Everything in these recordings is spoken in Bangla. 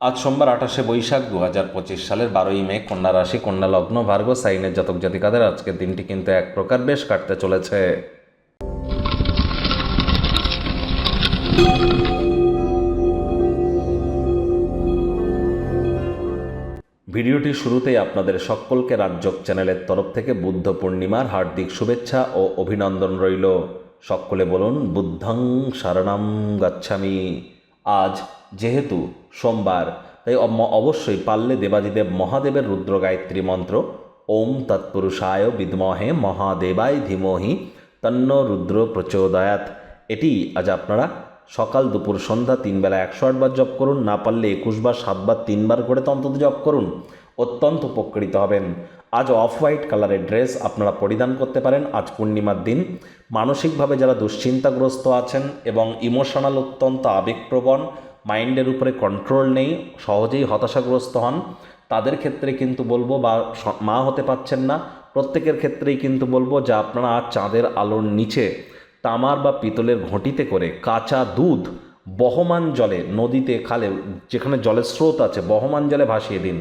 আজ সোমবার আঠাশে বৈশাখ দু হাজার পঁচিশ সালের বারোই মে, কন্যা রাশি, কন্যা লগ্ন, ভার্গ, সাইনের জাতক জাতিকাদের আজকের দিনটি কিন্তু এক প্রকার বেশ কাটতে চলেছে। ভিডিওটি শুরুতেই আপনাদের সকলকে রাজ্যক চ্যানেলের তরফ থেকে বুদ্ধ পূর্ণিমার হার্দিক শুভেচ্ছা ও অভিনন্দন রইল। সকলে বলুন, বুদ্ধং শরণাম গাচ্ছামি। আজ যেহেতু সোমবার। তাই অবশ্যই পারলে দেবাদিদেব মহাদেবের রুদ্র গায়ত্রী মন্ত্র, ওম তৎপুরুষায় বিদ্মহে মহাদেবায় ধীমহি তন্ন রুদ্র প্রচোদয়াত এটি আজ আপনারা সকাল দুপুর সন্ধ্যা তিনবেলা একশো আটবার জপ করুন, না পারলে একুশ বার সাতবার তিনবার করে তো অন্তত জপ করুন। অত্যন্ত উপকৃত হবেন। আজ অফ হোয়াইট কালারের ড্রেস আপনারা পরিধান করতে পারেন। আজ পূর্ণিমার দিন। মানসিকভাবে যারা দুশ্চিন্তাগ্রস্ত আছেন এবং ইমোশনাল অত্যন্ত আবেগপ্রবণ মাইন্ডের উপরে কন্ট্রোল নেই, সহজেই হতাশাগ্রস্ত হন। তাদের ক্ষেত্রে কিন্তু বলব বা মা হতে পারছেন না। প্রত্যেকের ক্ষেত্রেই কিন্তু বলব যে আপনারা চাঁদের আলোর নিচে তামার বা পিতলের ঘটিতে করে কাঁচা দুধ বহমান জলে নদীতে খালে, যেখানে জলের স্রোত আছে, বহমান জলে ভাসিয়ে দিন।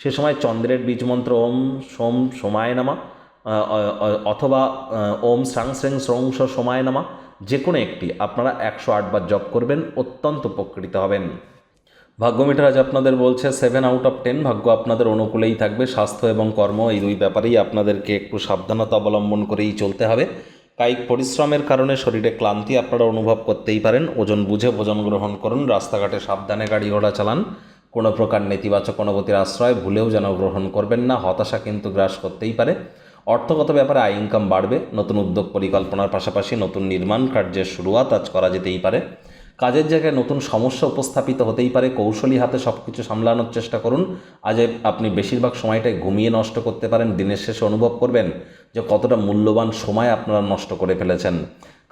সে সময় চন্দ্রের বীজমন্ত্র ওম সোম সোমায় নামা অথবা ওম স্রাং স্রেং স্রংস সোমায় নামা। যে কোনো একটি, আপনারা একশো আটবার জপ করবেন, অত্যন্ত উপকৃত হবেন। ভাগ্যমিটার আজ আপনাদের বলছে সেভেন আউট অফ টেন ভাগ্য আপনাদের অনুকূলেই থাকবে, স্বাস্থ্য এবং কর্ম, এই দুই ব্যাপারেই আপনাদেরকে একটু সাবধানতা অবলম্বন করেই চলতে হবে। কায়িক পরিশ্রমের কারণে শরীরে ক্লান্তি আপনারা অনুভব করতেই পারেন, ওজন বুঝে ভোজন গ্রহণ করুন, রাস্তাঘাটে সাবধানে গাড়ি ঘোড়া চালান, কোনো প্রকার নেতিবাচক অনুভূতির আশ্রয় ভুলেও যেন গ্রহণ করবেন না, হতাশা কিন্তু গ্রাস করতেই পারে। অর্থগত ব্যাপারে আয় ইনকাম বাড়বে, নতুন উদ্যোগ পরিকল্পনার পাশাপাশি নতুন নির্মাণ কার্যের শুরুয়াত আজ করা যেতেই পারে। কাজের জায়গায় নতুন সমস্যা উপস্থাপিত হতেই পারে, কৌশলী হাতে সব কিছু সামলানোর চেষ্টা করুন। আজ আপনি বেশিরভাগ সময়টাই ঘুমিয়ে নষ্ট করতে পারেন, দিনের শেষে অনুভব করবেন যে কতটা মূল্যবান সময় আপনারা নষ্ট করে ফেলেছেন।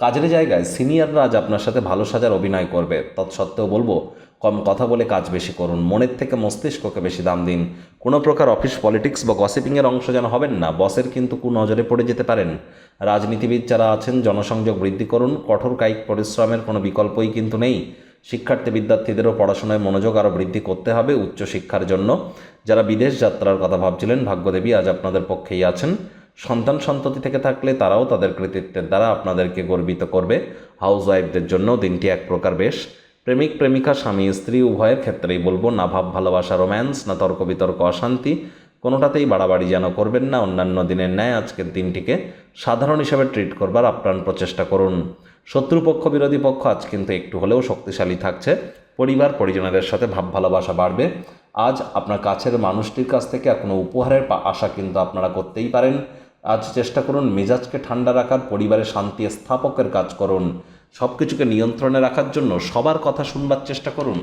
কাজের জায়গায় সিনিয়ররা আজ আপনার সাথে ভালো সাজার অভিনয় করবে। তৎসত্ত্বেও বলব কম কথা বলে কাজ বেশি করুন। মনের থেকে মস্তিষ্ককে বেশি দাম দিন। কোনো প্রকার অফিস পলিটিক্স বা গসিপিংয়ের অংশ যেন হবেন না। বসের কিন্তু কু নজরে পড়ে যেতে পারেন। রাজনীতিবিদ যারা আছেন, জনসংযোগ বৃদ্ধি করুন। কঠোর কায়িক পরিশ্রমের কোনো বিকল্পই কিন্তু নেই। শিক্ষার্থী বিদ্যার্থীদেরও পড়াশোনায় মনোযোগ আরও বৃদ্ধি করতে হবে উচ্চশিক্ষার জন্য। যারা বিদেশ যাত্রার কথা ভাবছিলেন, ভাগ্যদেবী আজ আপনাদের পক্ষেই আছেন। সন্তান সন্ততি থেকে থাকলে তারাও তাদের কৃতিত্বের দ্বারা আপনাদেরকে গর্বিত করবে। হাউস ওয়াইফদের জন্য দিনটি এক প্রকার বেশ। প্রেমিক, প্রেমিকা, স্বামী, স্ত্রী, উভয়ের ক্ষেত্রেই বলব, না ভাব, ভালোবাসা, রোম্যান্স, না তর্ক বিতর্ক, অশান্তি, কোনোটাতেই বাড়াবাড়ি যেন করবেন না, অন্যান্য দিনের ন্যায় আজকের দিনটিকে সাধারণ হিসাবে ট্রিট করবার আপ্রাণ প্রচেষ্টা করুন। শত্রুপক্ষ, বিরোধী পক্ষ আজ কিন্তু একটু হলেও শক্তিশালী থাকছে, পরিবার, পরিজনদের সাথে ভাব, ভালোবাসা বাড়বে। আজ আপনার কাছের মানুষটির কাছ থেকে কোনো উপহারের আশা কিন্তু আপনারা করতেই পারেন। আজ চেষ্টা করুন, মেজাজকে ঠান্ডা রাখার, পরিবারের শান্তি স্থাপকের কাজ করুন। সব কিছুকে নিয়ন্ত্রণে রাখার জন্য সবার কথা শুনবার চেষ্টা করুন।